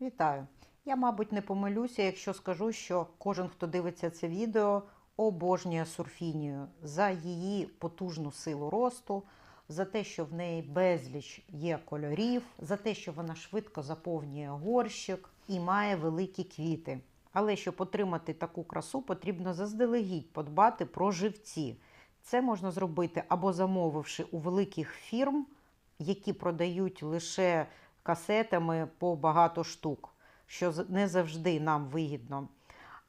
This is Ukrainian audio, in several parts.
Вітаю! Я, мабуть, не помилюся, якщо скажу, що кожен, хто дивиться це відео, обожнює сурфінію за її потужну силу росту, за те, що в неї безліч є кольорів, за те, що вона швидко заповнює горщик і має великі квіти. Але щоб отримати таку красу, потрібно заздалегідь подбати про живці. Це можна зробити або замовивши у великих фірм, які продають лише касетами по багато штук, що не завжди нам вигідно.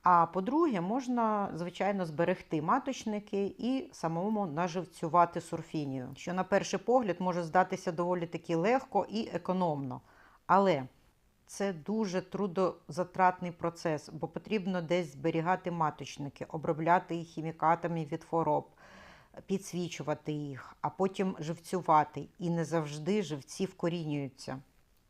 А по-друге, можна, звичайно, зберегти маточники і самому наживцювати сурфінію, що на перший погляд може здатися доволі таки легко і економно. Але це дуже трудозатратний процес, бо потрібно десь зберігати маточники, обробляти їх хімікатами від хвороб, підсвічувати їх, а потім живцювати. І не завжди живці вкорінюються.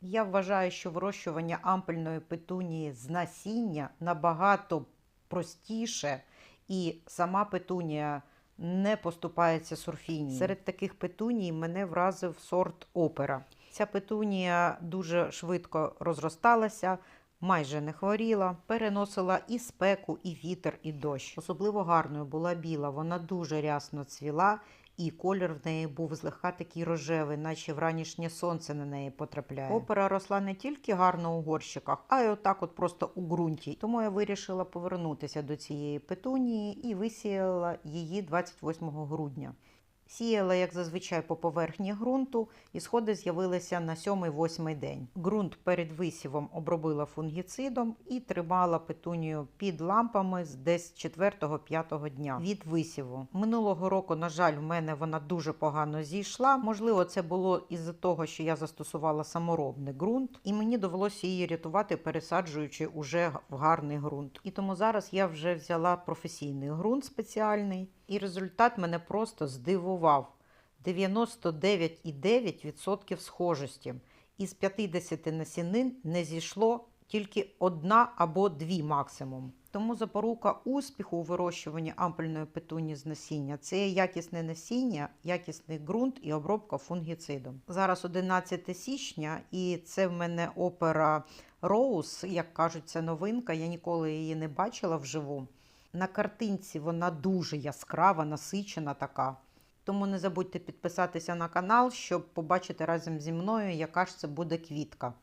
Я вважаю, що вирощування ампельної петунії з насіння набагато простіше, і сама петунія не поступається сурфінії. Серед таких петуній мене вразив сорт опера. Ця петунія дуже швидко розросталася, майже не хворіла, переносила і спеку, і вітер, і дощ. Особливо гарною була біла, вона дуже рясно цвіла, і колір в неї був злегка такий рожевий, наче вранішнє сонце на неї потрапляє. Опера росла не тільки гарно у горщиках, а й отак, от просто у ґрунті. Тому я вирішила повернутися до цієї петунії і висіяла її 28 грудня. Сіяла, як зазвичай, по поверхні ґрунту, і сходи з'явилися на 7-8 день. Ґрунт перед висівом обробила фунгіцидом і тримала петунію під лампами з десь 4-5 дня від висіву. Минулого року, на жаль, в мене вона дуже погано зійшла. Можливо, це було із-за того, що я застосувала саморобний ґрунт, і мені довелося її рятувати, пересаджуючи уже в гарний ґрунт. І тому зараз я вже взяла професійний ґрунт спеціальний, і результат мене просто здивував. 99,9% схожості. Із 50 насінин не зійшло тільки одна або дві максимум. Тому запорука успіху у вирощуванні ампельної петуні з насіння це якісне насіння, якісний ґрунт і обробка фунгіцидом. Зараз 11 січня, і це в мене опера Роуз, як кажуть, це новинка. Я ніколи її не бачила вживу. На картинці вона дуже яскрава, насичена така. Тому не забудьте підписатися на канал, щоб побачити разом зі мною, яка ж це буде квітка.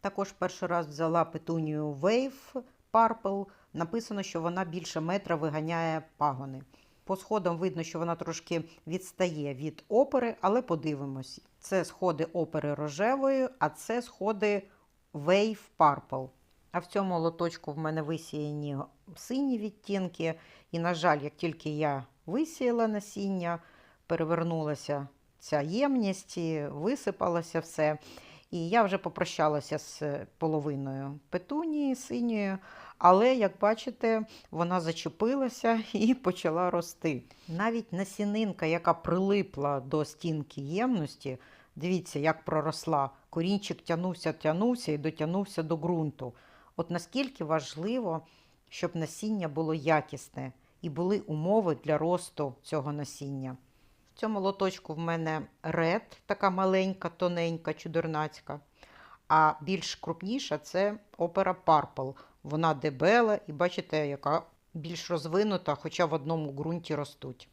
Також перший раз взяла петунію Wave Purple. Написано, що вона більше метра виганяє пагони. По сходам видно, що вона трошки відстає від опери, але подивимось. Це сходи опери рожевої, а це сходи Wave Purple. А в цьому лоточку в мене висіяні сині відтінки. І, на жаль, як тільки я висіяла насіння, перевернулася ця ємність, висипалося все. І я вже попрощалася з половиною петунії синьою, але, як бачите, вона зачепилася і почала рости. Навіть насінинка, яка прилипла до стінки ємності, дивіться, як проросла. Корінчик тягнувся, тягнувся і дотягнувся до ґрунту. От наскільки важливо, щоб насіння було якісне і були умови для росту цього насіння. В цьому лоточку в мене ред, така маленька, тоненька, чудернацька. А більш крупніша це опера Purple. Вона дебела і бачите, яка більш розвинута, хоча в одному ґрунті ростуть.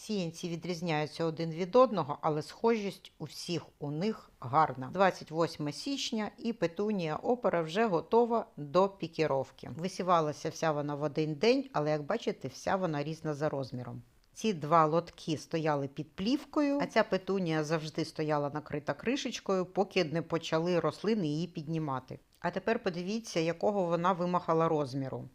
Сіянці відрізняються один від одного, але схожість у всіх у них гарна. 28 січня і петунія опера вже готова до пікіровки. Висівалася вся вона в один день, але як бачите, вся вона різна за розміром. Ці два лотки стояли під плівкою, а ця петунія завжди стояла накрита кришечкою, поки не почали рослини її піднімати. А тепер подивіться, якого вона вимахала розміру.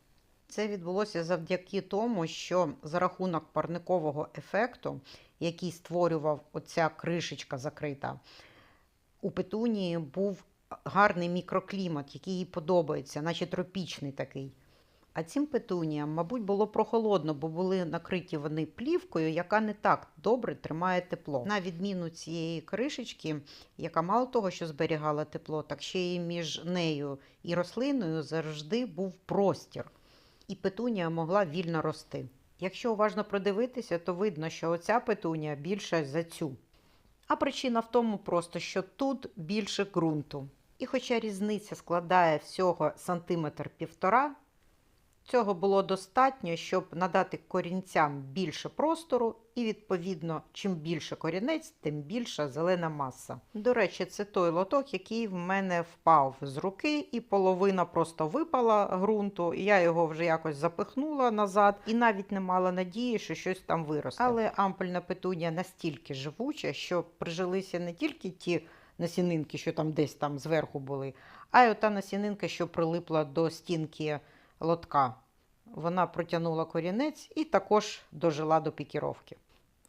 Це відбулося завдяки тому, що за рахунок парникового ефекту, який створював оця кришечка закрита, у петунії був гарний мікроклімат, який їй подобається, наче тропічний такий. А цим петуніям, мабуть, було прохолодно, бо були накриті вони плівкою, яка не так добре тримає тепло. На відміну цієї кришечки, яка мало того, що зберігала тепло, так ще й між нею і рослиною завжди був простір, і петунія могла вільно рости. Якщо уважно продивитися, то видно, що оця петунія більша за цю. А причина в тому просто, що тут більше ґрунту. І хоча різниця складає всього сантиметр півтора, цього було достатньо, щоб надати корінцям більше простору, і, відповідно, чим більше корінець, тим більша зелена маса. До речі, це той лоток, який в мене впав з руки, і половина просто випала ґрунту. Я його вже якось запихнула назад і навіть не мала надії, що щось там виросте. Але ампельна петунія настільки живуча, що прижилися не тільки ті насінинки, що там десь там зверху були, а й ота насінинка, що прилипла до стінки лотка. Вона протягнула корінець і також дожила до пікіровки.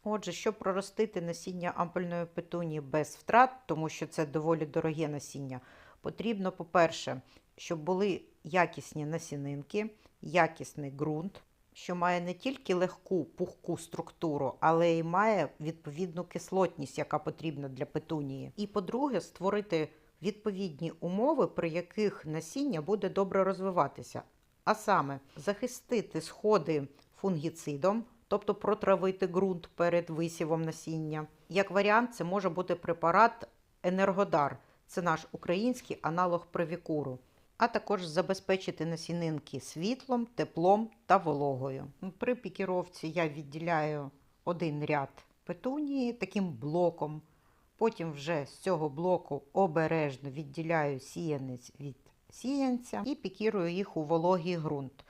Отже, щоб проростити насіння ампельної петунії без втрат, тому що це доволі дороге насіння, потрібно, по-перше, щоб були якісні насінинки, якісний ґрунт, що має не тільки легку пухку структуру, але й має відповідну кислотність, яка потрібна для петунії. І по-друге, створити відповідні умови, при яких насіння буде добре розвиватися. А саме захистити сходи фунгіцидом, тобто протравити ґрунт перед висівом насіння. Як варіант, це може бути препарат Енергодар, це наш український аналог привікуру, а також забезпечити насінинки світлом, теплом та вологою. При пікіровці я відділяю один ряд петунії таким блоком. Потім вже з цього блоку обережно відділяю сіянець від сіянця і пікірую їх у вологий ґрунт.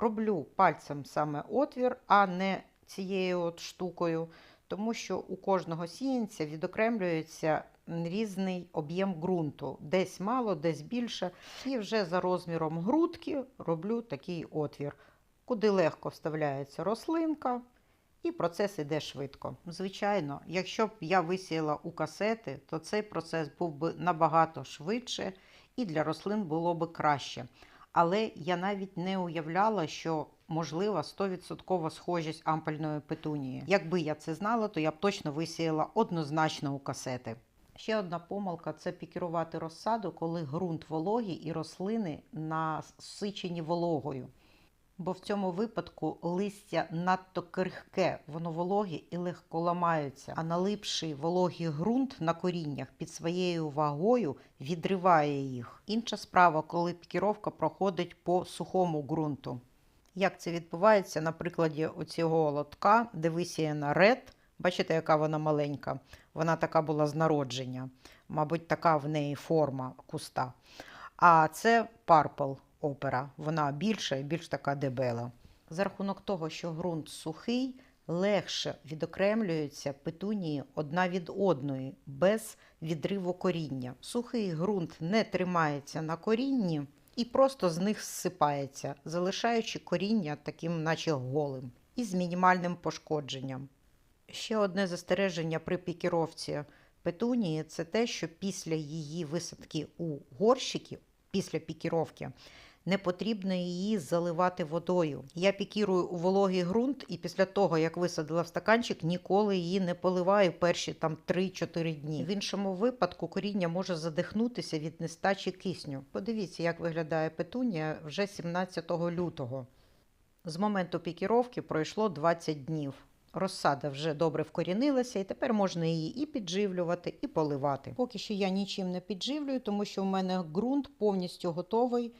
Роблю пальцем саме отвір, а не цією от штукою, тому що у кожного сіянця відокремлюється різний об'єм ґрунту. Десь мало, десь більше. І вже за розміром грудки роблю такий отвір, куди легко вставляється рослинка. І процес іде швидко. Звичайно, якщо б я висіяла у касети, то цей процес був би набагато швидше і для рослин було би краще. Але я навіть не уявляла, що можлива 100% схожість ампельної петунії. Якби я це знала, то я б точно висіяла однозначно у касети. Ще одна помилка це пікірувати розсаду, коли ґрунт вологий і рослини насичені вологою. Бо в цьому випадку листя надто крихке, воно вологе і легко ламаються, а налипший вологий ґрунт на коріннях під своєю вагою відриває їх. Інша справа, коли пікіровка проходить по сухому ґрунту. Як це відбувається на прикладі оцього лотка, де висіяна ред. Бачите, яка вона маленька. Вона така була з народження. Мабуть, така в неї форма куста. А це парпл опера. Вона більша і більш така дебела. За рахунок того, що ґрунт сухий, легше відокремлюються петунії одна від одної, без відриву коріння. Сухий ґрунт не тримається на корінні і просто з них зсипається, залишаючи коріння таким, наче голим, і з мінімальним пошкодженням. Ще одне застереження при пікіровці петунії це те, що після її висадки у горщики, після пікіровки, не потрібно її заливати водою. Я пікірую у вологий ґрунт, і після того, як висадила в стаканчик, ніколи її не поливаю перші там 3-4 дні. В іншому випадку коріння може задихнутися від нестачі кисню. Подивіться, як виглядає петунія вже 17 лютого. З моменту пікіровки пройшло 20 днів. Розсада вже добре вкорінилася, і тепер можна її і підживлювати, і поливати. Поки що я нічим не підживлюю, тому що в мене ґрунт повністю готовий,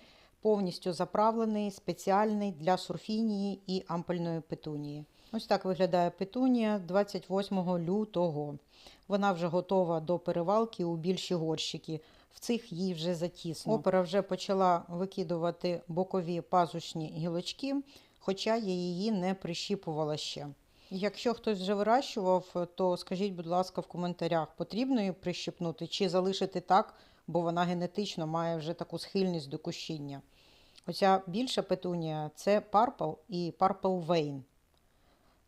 повністю заправлений, спеціальний для сурфінії і ампельної петунії. Ось так виглядає петунія 28 лютого. Вона вже готова до перевалки у більші горщики. В цих їй вже затісно. Опера вже почала викидувати бокові пазушні гілочки, хоча я її не прищіпувала ще. Якщо хтось вже вирощував, то скажіть, будь ласка, в коментарях, потрібно її прищепнути чи залишити так, бо вона генетично має вже таку схильність до кущіння. Оця більша петунія це Purple і Purple Vein.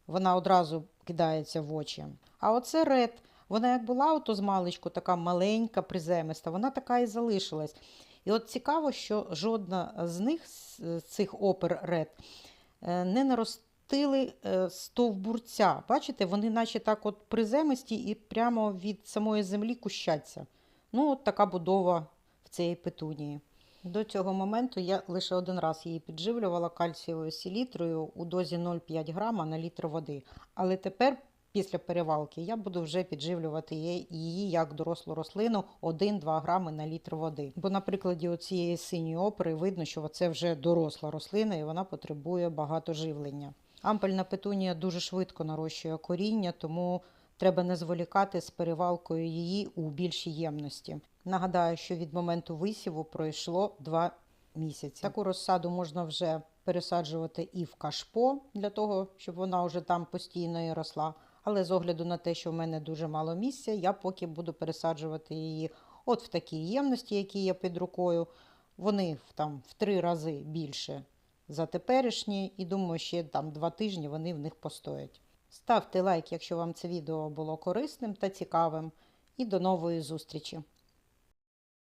Вона одразу кидається в очі. А оце Red. Вона як була ото з маличку, така маленька, приземиста, вона така і залишилась. І от цікаво, що жодна з них, з цих опер Red, не наростає Тили стовбурця. Бачите, вони наче так от приземисті і прямо від самої землі кущаться. Ну, от така будова в цієї петунії. До цього моменту я лише один раз її підживлювала кальцієвою селітрою у дозі 0,5 грама на літр води. Але тепер після перевалки, я буду вже підживлювати її- як дорослу рослину 1-2 грами на літр води. Бо на прикладі цієї синьої опери видно, що це вже доросла рослина і вона потребує багато живлення. Ампельна петунія дуже швидко нарощує коріння, тому треба не зволікати з перевалкою її у більшій ємності. Нагадаю, що від моменту висіву пройшло 2 місяці. Таку розсаду можна вже пересаджувати і в кашпо для того, щоб вона вже там постійно і росла. Але з огляду на те, що в мене дуже мало місця, я поки буду пересаджувати її от в такій ємності, які є під рукою. Вони там в три рази більше за теперішні, і думаю, ще там два тижні вони в них постоять. Ставте лайк, якщо вам це відео було корисним та цікавим. І до нової зустрічі!